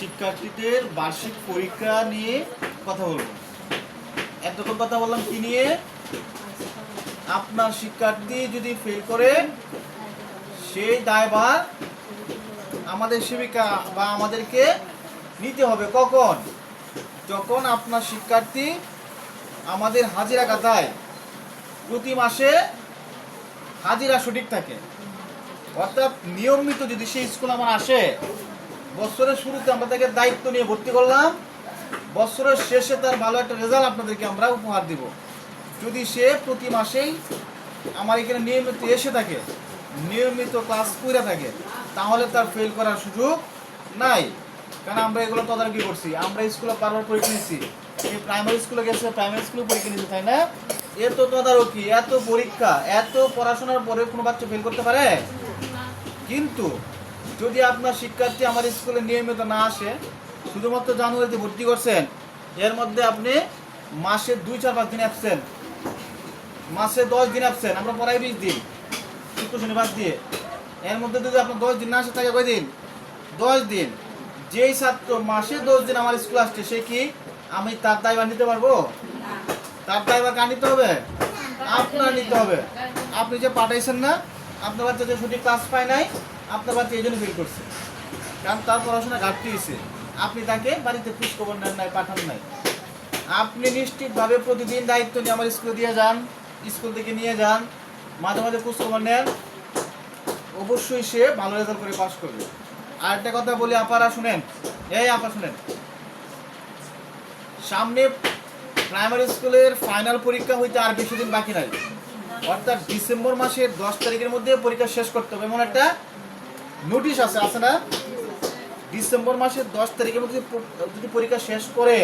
শিক্ষার্থীদের বার্ষিক পরীক্ষা নিয়ে কথা বলব। এতক্ষণ কথা বললাম কি নিয়ে? আপনার শিক্ষার্থী যদি ফেল করে, সেই দায়ভার আমাদের সেবিকা বা আমাদেরকে নিতে হবে। কখন? যখন আপনার শিক্ষার্থী আমাদের হাজিরা খাতায় প্রতি মাসে হাজিরা সঠিক থাকে। অর্থাৎ নিয়মিত যদি সেই স্কুল আমার আসে বছরের শুরুতে আমরা তাকে দায়িত্ব নিয়ে ভর্তি করলাম। বছরের শেষে তার ভালো একটা রেজাল্ট আপনাদেরকে আমরা উপহার দিব। যদি সে প্রতি মাসেই আমার এখানে নিয়মিত এসে থাকে, নিয়মিত ক্লাস করে থাকে, তাহলে তার ফেল করার সুযোগ নাই। কারণ আমরা এগুলো তদারকি করছি। আমরা স্কুলে বারবার পরীক্ষা নিচ্ছি। এই প্রাইমারি স্কুলে গেছে প্রাইমারি স্কুলে পরীক্ষা নিচ্ছে, তাই না? এত তদারকি, এত পরীক্ষা, এত পড়াশোনার পরে কোনো বাচ্চা ফেল করতে পারে? কিন্তু যদি আপনার শিক্ষার্থী আমার স্কুলে নিয়মিত না আসে শুধুমাত্র জানুয়ারিতে ভর্তি করছেন এর মধ্যে আপনি মাসে দুই চার পাঁচ দিন অ্যাবসেন্ট মাসে দশ দিন অ্যাবসেন্ট আমরা পড়াই বিশ দিন শুক্র শনিবার দিয়ে। এর মধ্যে যদি আপনার দশ দিন না আসে থাকে কয় দিন দশ দিন। যেই ছাত্র মাসে দশ দিন আমার স্কুল আসছে সে কি আমি তার দায়ভার নিতে পারব? তার দায়ভার কার নিতে হবে? আপনার নিতে হবে। আপনি যে পাঠাইছেন না আপনার বাচ্চা যে সঠিক ক্লাস পায় নাই, আপনার বাচ্চা এই জন্য ফেল করছে। কারণ তার পড়াশোনা ঘাটতি হয়েছে। আপনি তাকে বাড়িতে খোঁজ খবর নেন নাই, পাঠান নাই। আপনি নিশ্চিতভাবে প্রতিদিন দায়িত্ব নিয়ে আমার স্কুলে দিয়ে যান স্কুল থেকে নিয়ে যান, মাঝে মাঝে খোঁজ খবর নেন। অবশ্যই সে ভালো রেজাল্ট করে পাস করবে। আর একটা কথা বলি, আপারা শুনেন। এই আপা শুনেন। সামনে প্রাইমারি স্কুলের ফাইনাল পরীক্ষা হইতে আর বেশি দিন বাকি নাই। অর্থাৎ ডিসেম্বর মাসের দশ তারিখের মধ্যে পরীক্ষা শেষ করতে হবে। এমন একটা নোটিশ আছে আছে না? ডিসেম্বর মাসের দশ তারিখের মধ্যে যদি পরীক্ষা শেষ করে,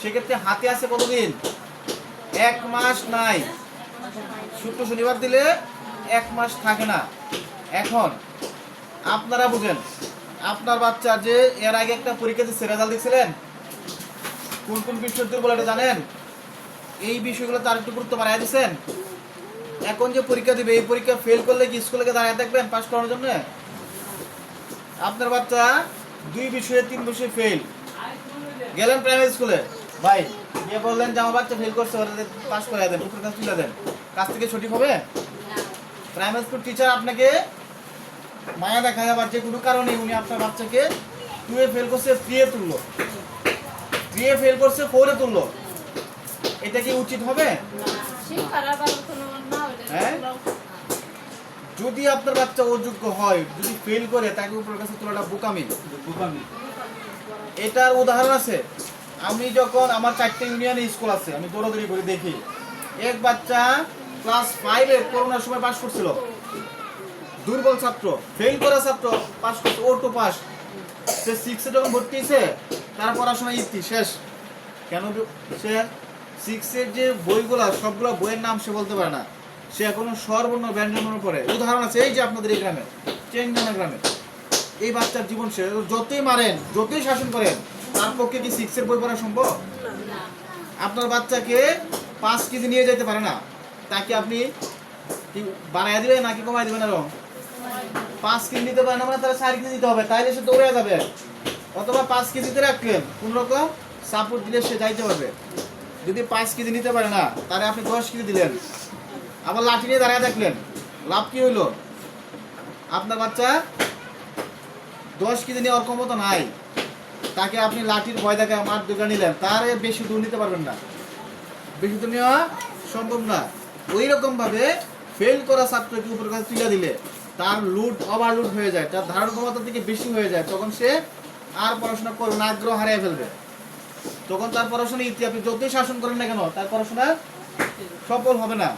সেক্ষেত্রে হাতে আছে কতদিন? এক মাস নাই। শুক্র শনিবার দিলে এক মাস থাকে না। এখন আপনারা বুঝেন, আপনার বাচ্চা যে এর আগে একটা পরীক্ষা দিচ্ছে রেজাল্ট কোন কোন বিষয় এটা জানেন? এই বিষয়গুলো তার একটু গুরুত্ব বাড়াই দিচ্ছেন? এখন যে পরীক্ষা দিবে এই পরীক্ষা ফেল করলে কি স্কুলে গিয়ে দাঁড়িয়ে থাকবেন পাস করানোর জন্য? আপনার বাচ্চা দুই বিষয়ে তিন বিষয়ে ফেল গেলেন প্রাইমারি স্কুলে ভাই গিয়ে বললেন যে আমার বাচ্চা ফেল করছে ওরা পাস করে দেন উপরে কাজ তুলে দেন। কাজ থেকে সঠিক হবে? প্রাইমারি স্কুল টিচার আপনাকে মায়া দেখায় আবার যে কোনো কারণে উনি আপনার বাচ্চাকে টুয়ে ফেল করছে থ্রিয়ে তুললো। থ্রিয়ে ফেল করছে ফোরে তুললো। এটা কি উচিত হবে? হ্যাঁ? যদি আপনার বাচ্চা অযোগ্য হয় যদি ফেল করে তাকে উপরের কাছে তোলাটা বোকামি। বোকামি। এটার উদাহরণ আছে আমি যখন আমার চারটে ইউনিয়নে স্কুল আছে আমি দৌড়াদৌড়ি করে দেখি এক বাচ্চা ক্লাস ফাইভে করোনার সময় পাস করছিল। দুর্বল ছাত্র ফেল করা ছাত্র পাস করছে ও টু পাস সে সিক্সে যখন ভর্তি হয়েছে তার পড়াশোনা ইতি শেষ। কেন সে সিক্সের যে বইগুলা সবগুলো বইয়ের নাম সে বলতে পারে না। সে এখনও স্বরবর্ণ ব্যঞ্জন পড়ে উদাহরণ আছে, এই যে আপনাদের এই গ্রামে চেংজানা গ্রামে। এই বাচ্চার জীবন সে যতই মারেন, যতই শাসন করেন, তার পক্ষে কি সিক্সের বই পড়া সম্ভব? আপনার বাচ্চাকে পাঁচ কেজি নিয়ে যেতে পারে না। তাকে আপনি কি বানায় দিবেন নাকি কমাই দিবেন আরও পাঁচ কেজি নিতে পারে না মানে তারা চার কেজি দিতে হবে। তাইলে সে দৌড়ে যাবে। অথবা পাঁচ কেজিতে রাখলেন কোন রকম সাপোর্ট দিলে সে যাইতে পারবে। যদি পাঁচ কেজি নিতে পারে না, তাহলে আপনি দশ কেজি দিলেন। আবার লাঠি নিয়ে দাঁড়ায় দেখলেন। লাভ কি হইল? আপনার বাচ্চা দশ কেজি নেওয়ার ক্ষমতা নাই। তাকে আপনি লাঠির ভয় দেখায় মাঠ দোকান নিলেন, তার বেশি দূর নিতে পারবেন না। বেশি দূর নেওয়া সম্ভব না। ওই রকম ভাবে ফেল করা ছাত্রকে উপর কাছে তুলে দিলে তার লুট ওভারলুট হয়ে যায়, তার ধারণ ক্ষমতা থেকে বেশি হয়ে যায়। তখন সে আর পড়াশোনা করবে না, আগ্রহ হারিয়ে ফেলবে। তখন তার পড়াশোনা ইতি আপনি যতই শাসন করেন না কেন, তার পড়াশোনা সফল হবে না।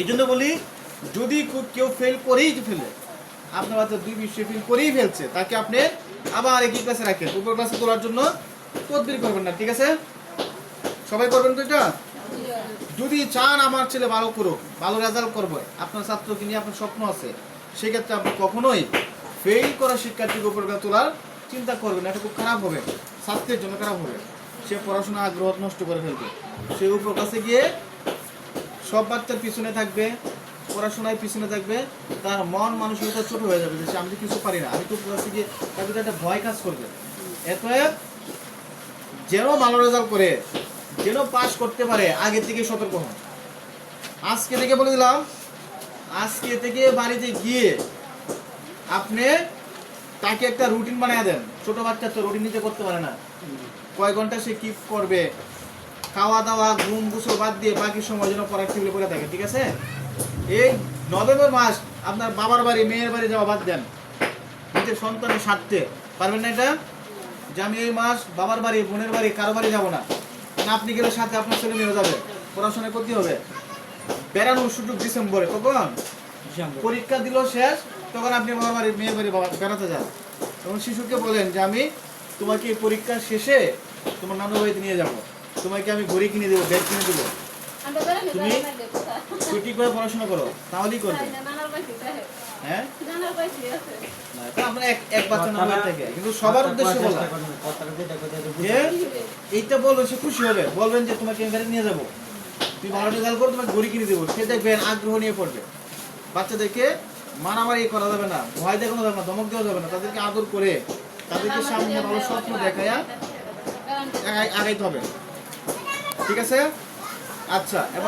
এই জন্য বলি, যদি কেউ ফেল করেই ফেলে, আপনার বাচ্চা দুই বিষয়ে ফেল করেই ফেলছে, তাকে আপনি আবার একই ক্লাসে রাখেন। উপর ক্লাসে তোলার জন্য তদবির করবেন না, ঠিক আছে? সবাই করবেন তো এটা? যদি চান আমার ছেলে ভালো করুক, ভালো রেজাল্ট করবে, আপনার ছাত্রকে নিয়ে আপনার স্বপ্ন আছে, সেক্ষেত্রে আপনি কখনোই ফেল করা শিক্ষার্থীকে উপর ক্লাস তোলার চিন্তা করবেন এটা খুব খারাপ হবে ছাত্রের জন্য খারাপ হবে। সে পড়াশোনা আগ্রহ নষ্ট করে ফেলবে। সে উপর কাছে গিয়ে সব বাচ্চার পিছনে থাকবে, পড়াশোনায় পিছনে থাকবে, তার মন মানসিকতা ছোট হয়ে যাবে, যে আমি তো কিছু পারি না, আমি তো কাছে গিয়ে তার ভিতরে একটা ভয় কাজ করবে। এতএব যেন ভালো রেজাল্ট করে, যেন পাস করতে পারে, আগে থেকে সতর্ক হন। আজকে থেকে বলে দিলাম, আজকে থেকে বাড়িতে গিয়ে আপনি তাকে একটা রুটিন বানিয়ে দেন। ছোট বাচ্চা তো রুটিন নিজে করতে পারে না। কয় ঘণ্টা সে কি করবে? খাওয়া দাওয়া ঘুম গুসল বাদ দিয়ে বাকি সময় যেন পড়ার টেবিলে পড়ে থাকে ঠিক আছে? এই নভেম্বর মাস আপনার বাবার বাড়ি মেয়ের বাড়ি যাওয়া বাদ দেন। নিজের সন্তানের স্বার্থে। পারবেন না এটা? যে আমি এই মাস বাবার বাড়ি বোনের বাড়ি কারও বাড়ি যাব না। আপনি গেলে সাথে আপনার ছেলে মেয়ে যাবে। পড়াশোনা করতে হবে। বেড়ানোর সুযোগ ডিসেম্বরে কখন? পরীক্ষা দিল শেষ তখন আপনি বাবার বাড়ি মেয়ের বাড়ি বেড়াতে যান। তখন শিশুকে বলেন যে আমি তোমাকে পরীক্ষা শেষে তোমার নানু বাড়িতে নিয়ে যাব। তোমাকে আমি ঘড়ি কিনে দেবো ব্যাগ কিনে দেবো। তুমি ছুটি করে পড়াশোনা করো তাহলেই করবে। হ্যাঁ? আমরা এক এক বাচ্চা নাম্বার থেকে কিন্তু সবার উদ্দেশ্যে বলা। যে এইটা বলবেন সে খুশি হবে বলবেন যে তোমাকে এখানে নিয়ে যাব। তুমি ভালো রেজাল্ট করো তোমাকে ঘড়ি কিনে দেবো। সে দেখবেন আগ্রহ নিয়ে পড়বে। বাচ্চাদেরকে মারামারি করা যাবে না ভয় দেখানো যাবে না ধমক দেওয়া যাবে না। তাদেরকে আদর করে তাদেরকে সামনে ভালো স্বপ্ন দেখায়া আগাই- আগাইতে হবে। ঠিক আছে? আচ্ছা এবং